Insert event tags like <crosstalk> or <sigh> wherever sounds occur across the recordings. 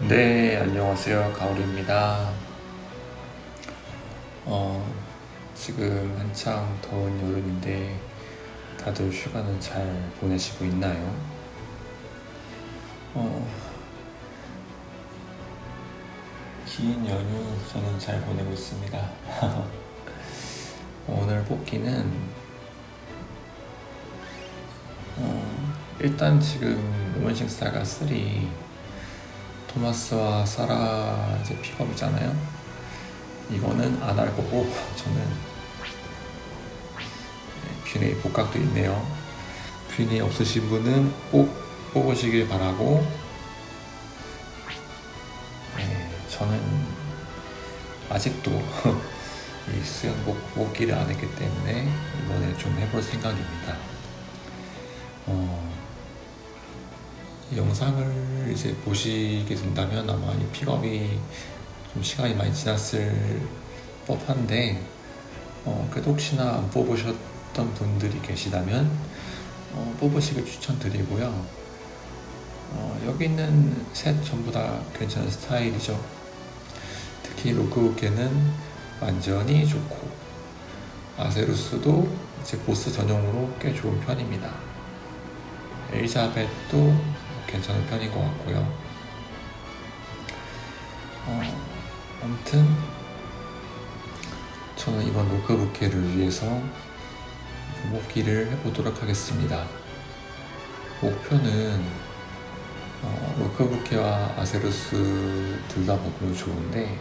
네, 안녕하세요. 가오리입니다. 어, 지금 한창 더운 여름인데 다들 휴가는 잘 보내시고 있나요? 어, 긴 연휴 저는 잘 보내고 있습니다. <laughs> 오늘 뽑기는 어, 일단 지금 로맨싱 스타가 3 토마스와 사라 이제 픽업이잖아요. 이거는 안 할 거고 저는 네, 뷰네 복각도 있네요. 뷰네 없으신 분은 꼭 뽑으시길 바라고 네, 저는 아직도 <laughs> 이 수영복 뽑기를 안 했기 때문에 이번에 좀 해볼 생각입니다. 어, 이 영상을 이제 보시게 된다면 아마 이 픽업이 좀 시간이 많이 지났을 법한데 어, 그래도 혹시나 안 뽑으셨던 분들이 계시다면 어, 뽑으시길 추천드리고요. 어, 여기 있는 셋 전부 다 괜찮은 스타일이죠. 특히 로크우케는 완전히 좋고 아세루스도 이제 보스 전용으로 꽤 좋은 편입니다. 엘자벳도 괜찮은 편인 것 같고요. 어, 아무튼 저는 이번 로크부케를 위해서 뽑기를 해보도록 하겠습니다. 목표는 어, 로크부케와 아세루스 둘다 먹으면 좋은데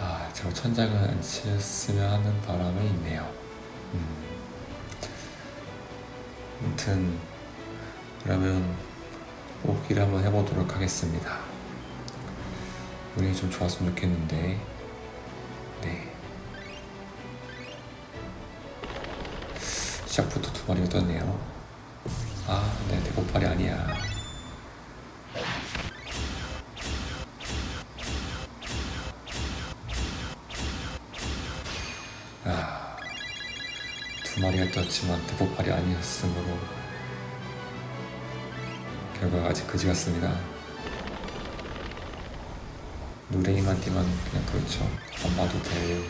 아, 제가 천장을 안 쳤으면 하는 바람이 있네요. 음. 아무튼 그러면 뽑기를 한번 해보도록 하겠습니다. 운이 좀 좋았으면 좋겠는데, 네. 시작부터 두 마리가 떴네요. 아, 네, 대폭발이 아니야. 아, 두 마리가 떴지만 대폭발이 아니었으므로 결과가 아직 그지 같습니다. 누레이만 띠만 그냥 그렇죠. 안 봐도 될.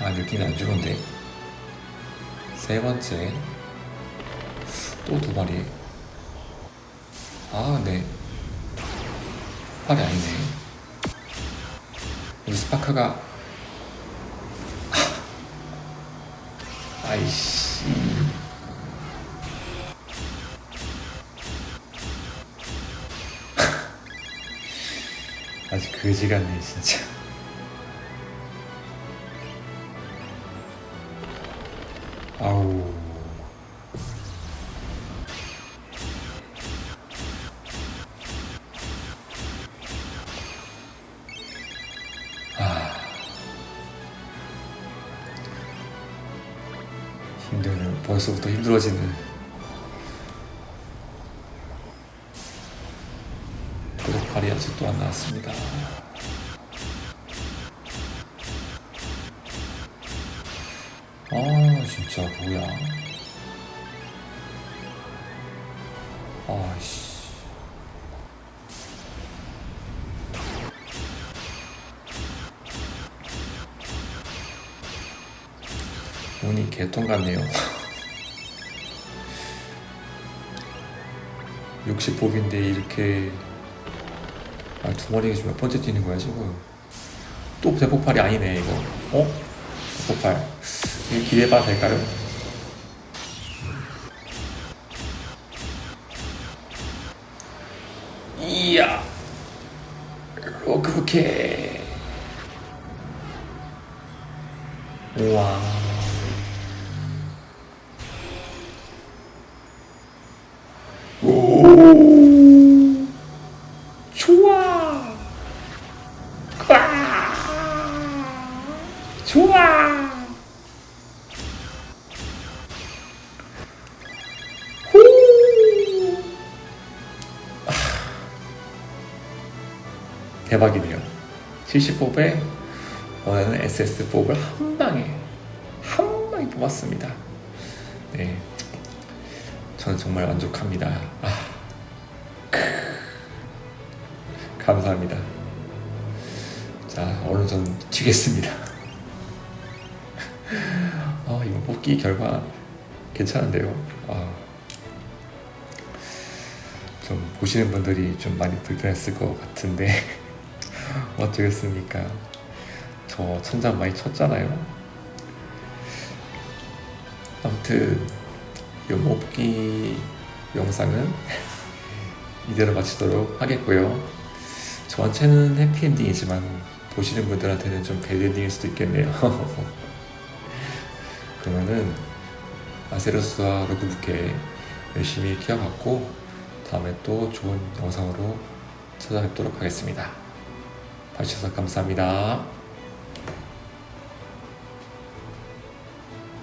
아 느낌이 안 좋은데. 세 번째 또 두 마리. 아 네. 팔이 아니네. 여기 스파크가 아이씨. 아주 그지 같네, 진짜. 아우. 힘드는 벌써부터 힘들어지는 도둑팔이 아직도 안 나왔습니다. 아 진짜 뭐야? 아씨. 운이 개똥 같네요. 60뽑인데 <laughs> 이렇게 아, 두 마리가 지금 몇 번째 뛰는 거야 지금 또 대폭발이 아니네 이거 어? 대폭발 이거 기대해봐도 될까요? 이야 로크부케 우와 오 좋아. 꽉 좋아. 후 아. 대박이네요. 70뽑에 원하는 SS 뽑을 한 방에 한 방에 뽑았습니다. 네 저는 정말 만족합니다. 아, 크. 감사합니다. 자, 오늘 전 튀겠습니다. 아, 이거 뽑기 결과 괜찮은데요. 아, 좀 보시는 분들이 좀 많이 불편했을 것 같은데 <laughs> 어쩌겠습니까? 저 천장 많이 쳤잖아요. 아무튼 이 뽑기 영상은 이대로 마치도록 하겠고요. 저한테는 해피엔딩이지만 보시는 분들한테는 좀 배드엔딩일 수도 있겠네요. <laughs> 그러면은 아세로스와 로그부케 열심히 키워갖고 다음에 또 좋은 영상으로 찾아뵙도록 하겠습니다. 봐주셔서 감사합니다.